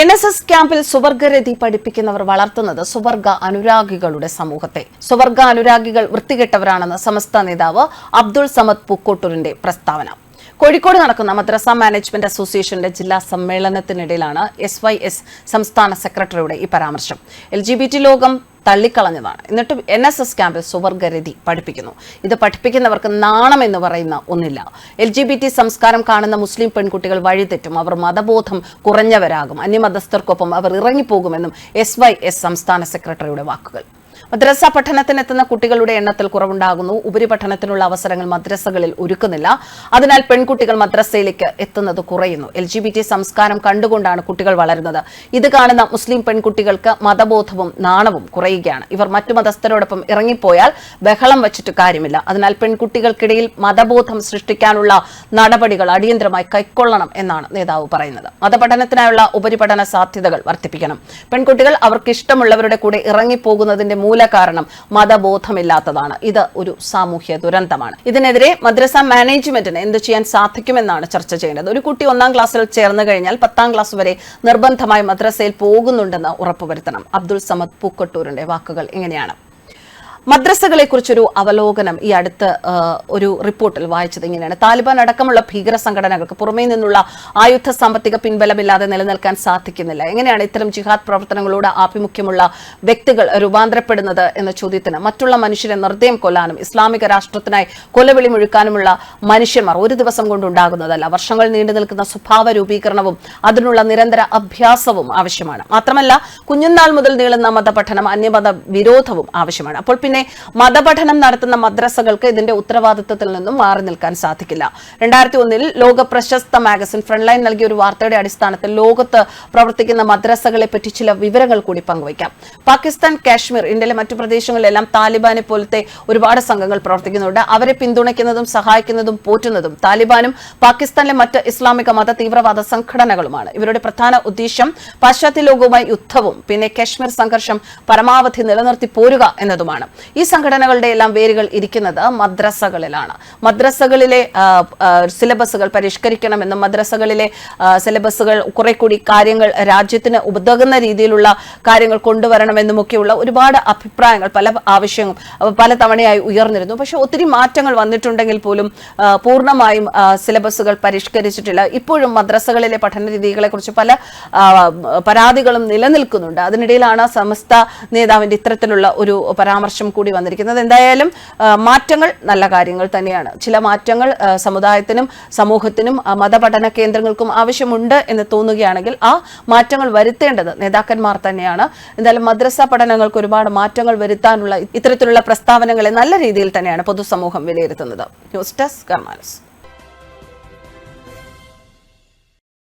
N S S ക്യാമ്പിൽ സുവർഗരതി പഠിപ്പിക്കുന്നവർ വളർത്തുന്നത് സുവർഗ അനുരാഗികളുടെ സമൂഹത്തെ. സുവർഗ അനുരാഗികൾ വൃത്തികെട്ടവരാണെന്ന് സമസ്ത നേതാവ് അബ്ദുൾ സമദ് പൂക്കോട്ടൂരിന്റെ പ്രസ്താവന. കോഴിക്കോട് നടക്കുന്ന മദ്രസ മാനേജ്മെന്റ് അസോസിയേഷന്റെ ജില്ലാ സമ്മേളനത്തിനിടയിലാണ് എസ് വൈ എസ് സംസ്ഥാന സെക്രട്ടറിയുടെ ഈ പരാമർശം. എൽ ജി ബി ടി ലോകം തള്ളിക്കളഞ്ഞതാണ്. എന്നിട്ട് എൻ എസ് എസ് ക്യാമ്പിൽ സുവർഗരതി പഠിപ്പിക്കുന്നു. ഇത് പഠിപ്പിക്കുന്നവർക്ക് നാണം എന്ന് പറയുന്ന ഒന്നില്ല. എൽ ജി ബി ടി സംസ്കാരം കാണുന്ന മുസ്ലിം പെൺകുട്ടികൾ വഴിതെറ്റും അവർ മതബോധം കുറഞ്ഞവരാകും. അന്യമതസ്ഥർക്കൊപ്പം അവർ ഇറങ്ങിപ്പോകുമെന്നും എസ് വൈ എസ് സംസ്ഥാന സെക്രട്ടറിയുടെ വാക്കുകൾ. മദ്രസ പഠനത്തിനെത്തുന്ന കുട്ടികളുടെ എണ്ണത്തിൽ കുറവുണ്ടാകുന്നു. ഉപരിപഠനത്തിനുള്ള അവസരങ്ങൾ മദ്രസകളിൽ ഒരുക്കുന്നില്ല. അതിനാൽ പെൺകുട്ടികൾ മദ്രസയിലേക്ക് എത്തുന്നത് കുറയുന്നു. എൽ സംസ്കാരം കണ്ടുകൊണ്ടാണ് കുട്ടികൾ വളരുന്നത്. ഇത് കാണുന്ന മുസ്ലിം പെൺകുട്ടികൾക്ക് മതബോധവും നാണവും കുറയുകയാണ്. ഇവർ മറ്റു മതസ്ഥരോടൊപ്പം ഇറങ്ങിപ്പോയാൽ ബഹളം വച്ചിട്ട് കാര്യമില്ല. അതിനാൽ പെൺകുട്ടികൾക്കിടയിൽ മതബോധം സൃഷ്ടിക്കാനുള്ള നടപടികൾ അടിയന്തരമായി കൈക്കൊള്ളണം എന്നാണ് നേതാവ് പറയുന്നത്. മതപഠനത്തിനായുള്ള ഉപരിപഠന സാധ്യതകൾ വർദ്ധിപ്പിക്കണം. പെൺകുട്ടികൾ അവർക്ക് ഇഷ്ടമുള്ളവരുടെ കൂടെ ഇറങ്ങിപ്പോകുന്നതിന്റെ മൂല കാരണം മതബോധമില്ലാത്തതാണ്. ഇത് ഒരു സാമൂഹ്യ ദുരന്തമാണ്. ഇതിനെതിരെ മദ്രസ മാനേജ്മെന്റിന് എന്ത് ചെയ്യാൻ സാധിക്കുമെന്നാണ് ചർച്ച ചെയ്യേണ്ടത്. ഒരു കുട്ടി ഒന്നാം ക്ലാസ്സിൽ ചേർന്ന് കഴിഞ്ഞാൽ പത്താം ക്ലാസ് വരെ നിർബന്ധമായി മദ്രസയിൽ പോകുന്നുണ്ടെന്ന് ഉറപ്പുവരുത്തണം. അബ്ദുൾ സമദ് പൂക്കട്ടൂരിന്റെ വാക്കുകൾ ഇങ്ങനെയാണ്. മദ്രസകളെ കുറിച്ചൊരു അവലോകനം ഈ അടുത്ത് ഒരു റിപ്പോർട്ടിൽ വായിച്ചത് ഇങ്ങനെയാണ്. താലിബാൻ അടക്കമുള്ള ഭീകര സംഘടനകൾക്ക് പുറമേ നിന്നുള്ള ആയുധ സാമ്പത്തിക പിൻബലമില്ലാതെ നിലനിൽക്കാൻ സാധിക്കുന്നില്ല. എങ്ങനെയാണ് ഇത്തരം ജിഹാദ് പ്രവർത്തനങ്ങളോട് ആഭിമുഖ്യമുള്ള വ്യക്തികൾ രൂപാന്തരപ്പെടുന്നത് എന്ന ചോദ്യത്തിന് മറ്റുള്ള മനുഷ്യരെ നിർദ്ദയം കൊല്ലാനും ഇസ്ലാമിക രാഷ്ട്രത്തിനായി കൊലവിളി മുഴുക്കാനുമുള്ള മനുഷ്യന്മാർ ഒരു ദിവസം കൊണ്ടുണ്ടാകുന്നതല്ല. വർഷങ്ങൾ നീണ്ടു നിൽക്കുന്ന സ്വഭാവ രൂപീകരണവും അതിനുള്ള നിരന്തര അഭ്യാസവും ആവശ്യമാണ്. മാത്രമല്ല കുഞ്ഞുനാൾ മുതൽ നീളുന്ന മതപഠനം അന്യമത വിരോധവും ആവശ്യമാണ്. അപ്പോൾ മതപഠനം നടത്തുന്ന മദ്രസകൾക്ക് ഇതിന്റെ ഉത്തരവാദിത്തത്തിൽ നിന്നും മാറി നിൽക്കാൻ സാധിക്കില്ല. രണ്ടായിരത്തി ഒന്നിൽ ലോക പ്രശസ്ത മാഗസിൻ ഫ്രണ്ട്ലൈൻ നൽകിയ ഒരു വാർത്തയുടെ അടിസ്ഥാനത്തിൽ ലോകത്ത് പ്രവർത്തിക്കുന്ന മദ്രസകളെ പറ്റി ചില വിവരങ്ങൾ കൂടി പങ്കുവയ്ക്കാം. പാകിസ്ഥാൻ കാശ്മീർ ഇന്ത്യയിലെ മറ്റു പ്രദേശങ്ങളിലെല്ലാം താലിബാനെ പോലത്തെ ഒരുപാട് സംഘങ്ങൾ പ്രവർത്തിക്കുന്നുണ്ട്. അവരെ പിന്തുണയ്ക്കുന്നതും സഹായിക്കുന്നതും പോറ്റുന്നതും താലിബാനും പാകിസ്ഥാനിലെ മറ്റ് ഇസ്ലാമിക മത തീവ്രവാദ സംഘടനകളുമാണ്. ഇവരുടെ പ്രധാന ഉദ്ദേശ്യം പാശ്ചാത്യ ലോകവുമായി യുദ്ധവും പിന്നെ കാശ്മീർ സംഘർഷം പരമാവധി നിലനിർത്തി പോരുക എന്നതുമാണ്. ഈ സംഘടനകളുടെ എല്ലാം വേരുകൾ ഇരിക്കുന്നത് മദ്രസകളിലാണ്. മദ്രസകളിലെ സിലബസുകൾ പരിഷ്കരിക്കണമെന്നും മദ്രസകളിലെ സിലബസുകൾ കുറെ കൂടി കാര്യങ്ങൾ രാജ്യത്തിന് ഉതകുന്ന രീതിയിലുള്ള കാര്യങ്ങൾ കൊണ്ടുവരണമെന്നും ഒക്കെയുള്ള ഒരുപാട് അഭിപ്രായങ്ങൾ പല ആവശ്യങ്ങളും പല തവണയായി ഉയർന്നിരുന്നു. പക്ഷെ ഒത്തിരി മാറ്റങ്ങൾ വന്നിട്ടുണ്ടെങ്കിൽ പോലും പൂർണമായും സിലബസുകൾ പരിഷ്കരിച്ചിട്ടില്ല. ഇപ്പോഴും മദ്രസകളിലെ പഠന രീതികളെ കുറിച്ച് പല പരാതികളും നിലനിൽക്കുന്നുണ്ട്. അതിനിടയിലാണ് സമസ്ത നേതാവിന്റെ ഇത്തരത്തിലുള്ള ഒരു പരാമർശം കൂടി വന്നിരിക്കുന്നത്. എന്തായാലും മാറ്റങ്ങൾ നല്ല കാര്യങ്ങൾ തന്നെയാണ്. ചില മാറ്റങ്ങൾ സമുദായത്തിനും സമൂഹത്തിനും മതപഠന കേന്ദ്രങ്ങൾക്കും ആവശ്യമുണ്ട് എന്ന് തോന്നുകയാണെങ്കിൽ ആ മാറ്റങ്ങൾ വരുത്തേണ്ടത് നേതാക്കന്മാർ തന്നെയാണ്. എന്തായാലും മദ്രസ പഠനങ്ങൾക്ക് ഒരുപാട് മാറ്റങ്ങൾ വരുത്താനുള്ള ഇത്തരത്തിലുള്ള പ്രസ്താവനകളെ നല്ല രീതിയിൽ തന്നെയാണ് പൊതുസമൂഹം വിലയിരുത്തുന്നത്. News desk കർമാനസ്